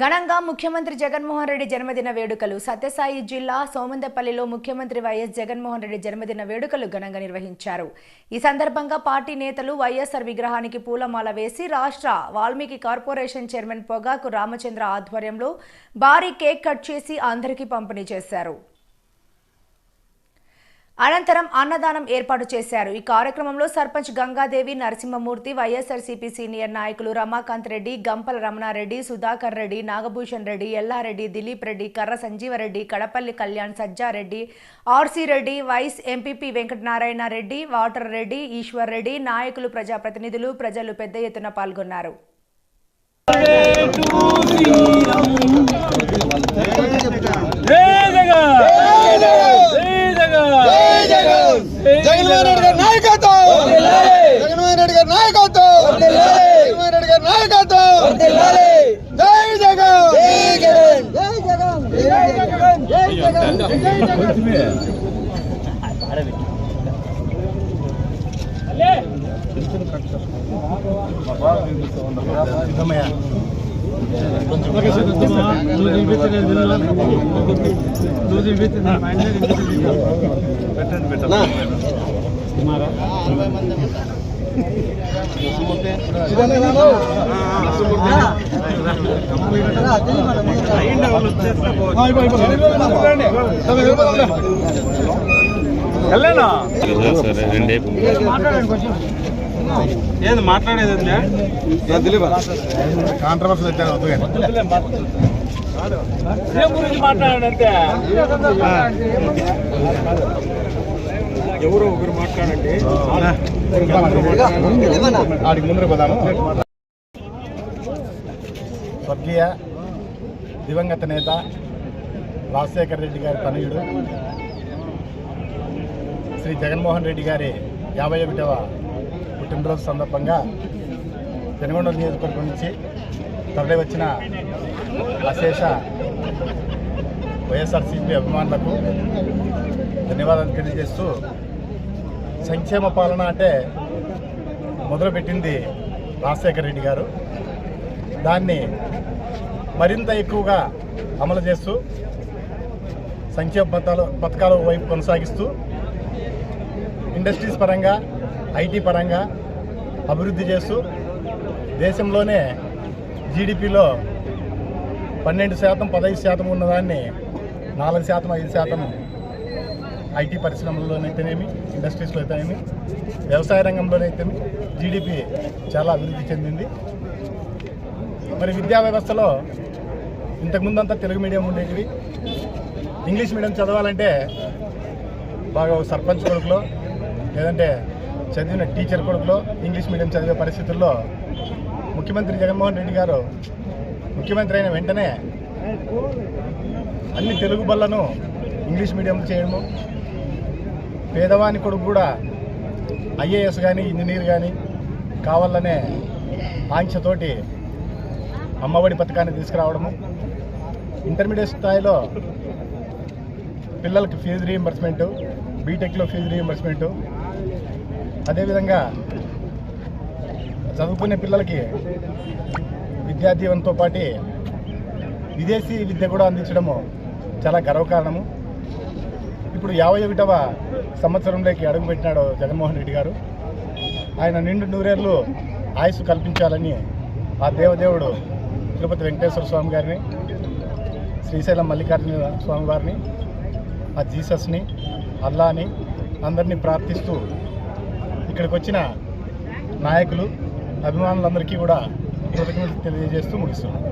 ఘనంగా ముఖ్యమంత్రి జగన్మోహన్ రెడ్డి జన్మదిన వేడుకలు. సత్యసాయి జిల్లా సోమందపల్లిలో ముఖ్యమంత్రి వైఎస్ జగన్మోహన్ రెడ్డి జన్మదిన వేడుకలు ఘనంగా నిర్వహించారు. ఈ సందర్భంగా పార్టీ నేతలు వైఎస్ఆర్ విగ్రహానికి పూలమాల వేసి రాష్ట్ర వాల్మీకి కార్పొరేషన్ చైర్మన్ పొగాకు రామచంద్ర ఆధ్వర్యంలో భారీ కేక్ కట్ చేసి అందరికీ పంపిణీ చేశారు. అనంతరం అన్నదానం ఏర్పాటు చేశారు. ఈ కార్యక్రమంలో సర్పంచ్ గంగాదేవి నరసింహమూర్తి వైఎస్ఆర్సీపీ సీనియర్ నాయకులు రమాకాంత్ రెడ్డి గంపల Ramanareddy Sudhakar Reddy Nagabhushan Reddy Ellareddy Dilip Reddy Karra Sanjeevareddy Kadapalli Kalyan Sajjareddy RC Reddy vice MPP Venkatanarayana Reddy water Reddy Eshwar Reddy నాయకులు ప్రజాప్రతినిధులు ప్రజలు పెద్ద ఎత్తున పాల్గొన్నారు. జగన్మోహన్ రెడ్డి గారి నాయకత్వం! జగన్మోహన్ రెడ్డి గారి నాయకత్వం! జగన్మోహన్ రెడ్డి గారి నాయకత్వం! జై జగన్! జై జగన్! జై జగన్! జై జగన్! జై జగన్! సరే రెండే ఏది మాట్లాడేది? కాంట్రవర్సీ వచ్చాను గురించి మాట్లాడంటే ఎవరో ఒకరు మాట్లాడండి. ఆడికి ముందర పోదాము. స్వర్గీయ దివంగత నేత రాజశేఖర రెడ్డి గారి తనయుడు శ్రీ జగన్మోహన్ రెడ్డి గారి యాభై ఒకటవ పుట్టినరోజు సందర్భంగా పెనుగొండ నియోజకవర్గం నుంచి తరలి వచ్చిన అశేష వైఎస్ఆర్సీపీ అభిమానులకు ధన్యవాదాలు తెలియజేస్తూ సంక్షేమ పాలన అంటే మొదలుపెట్టింది రాజశేఖర రెడ్డి గారు. దాన్ని మరింత ఎక్కువగా అమలు చేస్తూ సంక్షేమ పథకాలు పథకాల వైపు కొనసాగిస్తూ ఇండస్ట్రీస్ పరంగా ఐటీ పరంగా అభివృద్ధి చేస్తూ దేశంలోనే జీడిపిలో పన్నెండు శాతం పదహైదు శాతం ఉన్నదాన్ని నాలుగు శాతం ఐదు శాతం ఐటీ పరిశ్రమల్లోనైతేనేమి ఇండస్ట్రీస్లో అయితేనేమి వ్యవసాయ రంగంలోనైతేనేమి జీడిపి చాలా అభివృద్ధి చెందింది. మరి విద్యా వ్యవస్థలో ఇంతకుముందంతా తెలుగు మీడియం ఉండేటివి. ఇంగ్లీష్ మీడియం చదవాలంటే బాగా సర్పంచ్ కొడుకులో లేదంటే చదివిన టీచర్ కొడుకులో ఇంగ్లీష్ మీడియం చదివే పరిస్థితుల్లో ముఖ్యమంత్రి జగన్మోహన్ రెడ్డి గారు ముఖ్యమంత్రి అయిన వెంటనే అన్ని తెలుగు బళ్ళను ఇంగ్లీష్ మీడియం చేయడము పేదవాని కొడుకు కూడా ఐఏఎస్ కానీ ఇంజనీర్ కానీ కావాలనే ఆంక్షతోటి అమ్మఒడి పథకాన్ని తీసుకురావడము. ఇంటర్మీడియట్ స్థాయిలో పిల్లలకి ఫీజు రీఎంబర్స్మెంటు బీటెక్లో ఫీజు రీఎంబర్స్మెంటు అదేవిధంగా చదువుకునే పిల్లలకి విద్యాదీవంతో పాటు విదేశీ విద్య కూడా అందించడము చాలా గర్వకారణము. ఇప్పుడు యాభై ఒకటవ సంవత్సరంలోకి అడుగుపెట్టినాడు జగన్మోహన్ రెడ్డి గారు. ఆయన నిండు నూరేళ్ళు ఆయుస్సు కల్పించాలని ఆ దేవదేవుడు తిరుపతి వెంకటేశ్వర స్వామి గారిని శ్రీశైలం మల్లికార్జున స్వామి వారిని ఆ జీసస్ని అల్లాని అందరినీ ప్రార్థిస్తూ ఇక్కడికి వచ్చిన నాయకులు అభిమానులందరికీ కూడా కృతజ్ఞతలు తెలియజేస్తూ ముగిస్తున్నాను